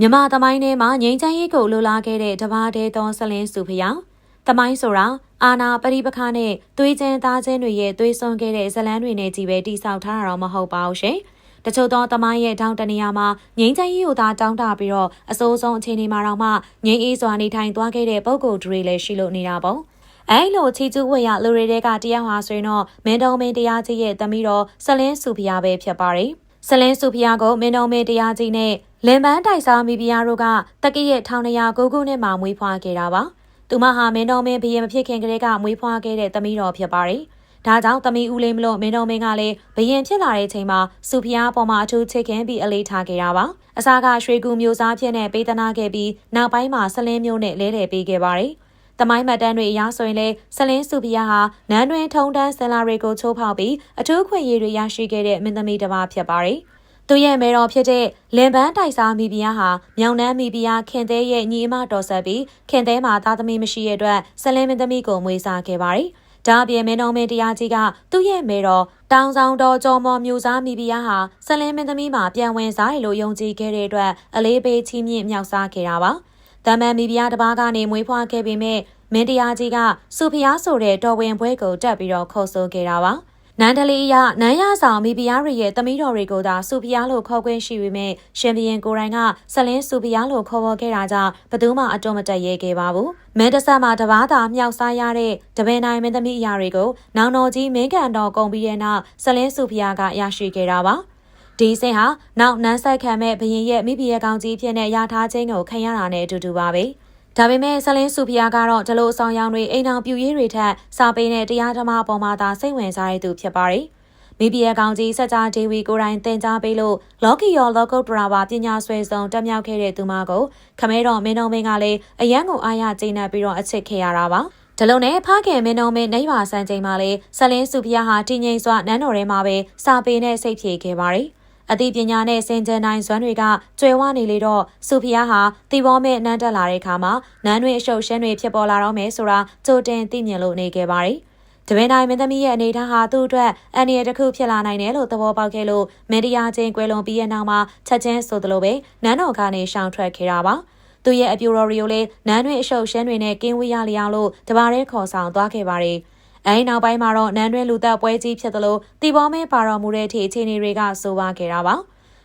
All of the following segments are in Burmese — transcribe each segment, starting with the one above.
မြမသမိုင်းထဲမှာငြိမ်းချမ်းရေးကိုလိုလားခဲ့တဲ့တပါးတဲသောဆလင်းစုဖျောင်းသမိုင်းဆိုတာအာနာပရိပခနဲ့သွေးချင်းသားချင်းတွေရဲ့သွေးစွန်ခဲ့တဲ့ဇလန်းတွေနဲ့ကြီးပဲတိဆောက်ထားတာတော့မဟုတ်ပါဘူးရှင်။တချို့သောသမိုင်းရဲ့တောင်းတနေရာမှာငြိမ်းချမ်းရေးကိုသာတောင်းတပြီးတော့အစိုးဆုံးအခြေအနေမှာတော့မှငြိမ်းအေးစွာနေထိုင်သွားခဲ့တဲ့ပုံကိုယ်တွေလည်းရှိလို့နေတာပေါ့။အဲလိုချီကျူးဝရလူတွေတဲကတရားဟာဆိုရင်တော့မင်းတော်မင်းတရားကြီးရဲ့သမီးတော်ဆလင်းစုဖျားပဲဖြစ်ပါတယ်။ဆလင်းစုဖျားကိုမင်းတော်မင်းတရားကြီးနဲ့ လင်ပန်းတိုက်စားမိဖုရားတို့ကတက္ကရဲ့1900ခုနှစ်မှာမွေးဖွားခဲ့တာပါ။သူမဟာမင်းတော်မင်းဘရင်မဖြစ်ခင်ကတည်းကမွေးဖွားခဲ့တဲ့သမီးတော်ဖြစ်ပါတယ်။ဒါကြောင့်သမီးဦးလေးမလို့မင်းတော်မင်းကလည်းဘရင်ဖြစ်လာတဲ့ချိန်မှာစုဖျားပေါ်မှာအထူးချစ်ခင်ပြီးအလေးထားခဲ့တာပါ။အစားကရွှေကူမျိုးစားဖြစ်နဲ့ပေးသနာခဲ့ပြီးနောက်ပိုင်းမှာဆလင်းမျိုးနဲ့လဲလှယ်ပေးခဲ့ပါတယ်။တမိုင်းမှတ်တမ်းတွေအရဆိုရင်လေဆလင်းစုဖျားဟာနန်းတွင်ထုံတန်းဆင်လာတွေကိုချိုးဖောက်ပြီးအထူးခွင့်ရတွေရရှိခဲ့တဲ့မင်းသမီးတစ်ပါးဖြစ်ပါတယ်။ သူရဲ့မေတော်ဖြစ်တဲ့လင်ပန်းတိုက်စားမိဖုရားဟာမြောင်နှမ်းမိဖုရားခင်သေးရဲ့ညီအမတော်ဆက်ပြီးခင်သေးမှာသားသမီးမရှိတဲ့အတွက်ဆလင်းမင်းသမီးကိုမွေးစားခဲ့ပါတယ်။ဒါအပြင်မင်းတော်မင်းတရားကြီးကသူ့ရဲ့မေတော်တောင်ဆောင်တော်ကျော်မော်မျိုးစားမိဖုရားဟာဆလင်းမင်းသမီးမှာပြန်ဝင်စားရလို့ယုံကြည်ခဲ့တဲ့အတွက်အလေးပေးချီးမြှင့်မြောက်စားခဲ့တာပါ။တမန်မိဖုရားတစ်ပါးကနေမွေးဖွားခဲ့ပေမဲ့မင်းတရားကြီးကစုဖျားဆိုတဲ့တော်ဝင်ပွဲကိုတက်ပြီးတော့ခေါ်ဆိုခဲ့တာပါ။ နန်းတလေးရနန်းရဆောင်မိဖုရားတွေရဲ့သမီးတော်တွေကိုသာစုဖျားလို့ခေါ်ခွင့်ရှိပေမဲ့ရှင်ဘရင်ကိုရိုင်းကဆလင်းစုဖျားလို့ခေါ်ပေါ်ခဲ့တာကြောင့်ဘသူမှအတော်မတက်ရဲခဲ့ပါဘူး။မင်းတဆက်မှာတပားသာမြောက်စားရတဲ့တပင်နိုင်မင်းသမီးအရာတွေကိုနောင်တော်ကြီးမင်းကန်တော်ကုန်ပြီးတဲ့နောက်ဆလင်းစုဖျားကရရှိခဲ့တာပါ။ဒီစင်ဟာနောက်နန်းဆက်ခံမဲ့ဘရင်ရဲ့မိဖုရားကောင်းကြီးဖြစ်တဲ့ရထားချင်းကိုခံရတာနဲ့အတူတူပါပဲ။ ဒါပေမဲ့ဆလင်းစုဖျားကတော့ဒီလိုအဆောင်ရောင်တွေအိမ်အောင်ပြူရေးတွေထက်စာပေနဲ့တရားဓမ္မပေါ်မှာသာစိတ်ဝင်စားရသူဖြစ်ပါတယ်။မိဘရဲ့ကောင်ကြီးစကြဒေဝီကိုရိုင်းတင် जा ပေးလို့လော်ကီယောလောကုတ်ဒရာဘာပညာဆွဲဆုံးတက်မြောက်ခဲ့တဲ့သူမကိုခမဲတော်မင်းတော်မင်းကလည်းအရန်ကိုအားရကျင်းနေပြီးတော့အချစ်ခဲ့ရတာပါ။ဒီလိုနဲ့ဖခင်မင်းတော်မင်းနေရွာဆန်းချိန်မှာလေဆလင်းစုဖျားဟာတည်ငြိမ်စွာနန်းတော်ထဲမှာပဲစာပေနဲ့စိတ်ဖြေခဲ့ပါတယ်။ အသိပညာနဲ့စင်ကြယ်နိုင်စွမ်းတွေကကျွယ်ဝနေလေတော့စုဖျားဟာတီဘောမဲ့နန်းတက်လာတဲ့အခါမှာနန်းတွင်အရှုပ်ရှင်းတွေဖြစ်ပေါ်လာတော့မယ်ဆိုတာကြိုတင်သိမြင်လို့နေခဲ့ပါတယ်။တပင်းတိုင်းမင်းသမီးရဲ့အနေထားဟာသူ့အတွက်အန္တရာယ်တစ်ခုဖြစ်လာနိုင်တယ်လို့သဘောပေါက်ခဲ့လို့မင်းတရားချင်းကွယ်လွန်ပြီးတဲ့နောက်မှာချက်ချင်းဆိုသလိုပဲနန်းတော်ကနေရှောင်ထွက်ခဲ့တာပါ။သူရဲ့အပြူတော်ရီကိုလည်းနန်းတွင်အရှုပ်ရှင်းတွေနဲ့ကင်းဝေးရလျောင်းလို့တပါးရဲခေါ်ဆောင်သွားခဲ့ပါတယ်။ အဲဒီနောက်ပိုင်းမှာတော့နန်းတွင်းလူသက်ပွဲကြီးဖြစ်သလိုတီဘောမဲပါတော်မူတဲ့အထိအခြေအနေတွေကဆိုပါခဲ့တာပါ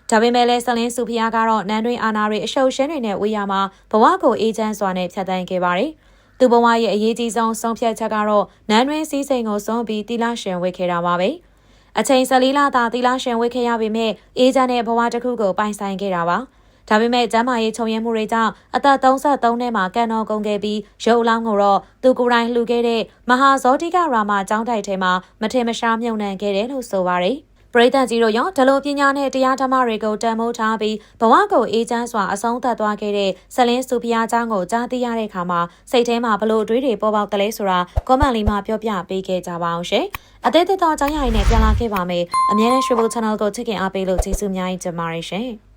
ဒါပေမဲ့လည်းဆလင်းစုဖျားကတော့နန်းတွင်းအာနာတွေအရှုပ်ရှင်းတွေနဲ့ဝေးရမှာဘဝကိုအေးချမ်းစွာနဲ့ဖြတ်သန်းခဲ့ပါတယ်သူဘဝရဲ့အရေးကြီးဆုံးဆုံးဖြတ်ချက်ကတော့နန်းတွင်းစည်းစိမ်ကိုဆုံးပြီးတီလာရှင်ဝေခဲ့တာပါပဲအချိန်၁၄လသာတီလာရှင်ဝေခဲ့ရပေမဲ့အေးချမ်းတဲ့ဘဝတစ်ခုကိုပိုင်ဆိုင်ခဲ့တာပါ။ ဒါပေမဲ့ကျမ်းမာရေးချုံရဲမှုတွေကြောင့်အသက်33နှစ်မှာကန်တော်ကုန်ခဲ့ပြီးရုပ်အလောင်းကိုတော့သူကိုယ်တိုင်လှူခဲ့တဲ့မဟာဇောတိကရာမကျောင်းတိုက်ထဲမှာမထင်မရှားမြုံနှံခဲ့တယ်လို့ဆိုပါတယ်ပရိသတ်ကြီးတို့ရောဒလိုပညာနဲ့တရားဓမ္မတွေကိုတန်ဖိုးထားပြီးဘဝကိုအေးချမ်းစွာအဆုံးသတ်သွားခဲ့တဲ့ဆလင်းစုဖျားเจ้าကိုကြားသိရတဲ့အခါမှာစိတ်ထဲမှာဘလို့အတွေးတွေပေါ်ပေါက်တယ်လဲဆိုတာကွန်မန့်လေးမှာပြောပြပေးခဲ့ကြပါအောင်ရှင်။အသေးသေးသောအကြောင်းအရာတွေနဲ့ပြန်လာခဲ့ပါမယ်။အမြဲတမ်းရွှေဘုတ် channel ကိုချစ်ခင်အားပေးလို့ကျေးဇူးအများကြီးတင်ပါတယ်ရှင်။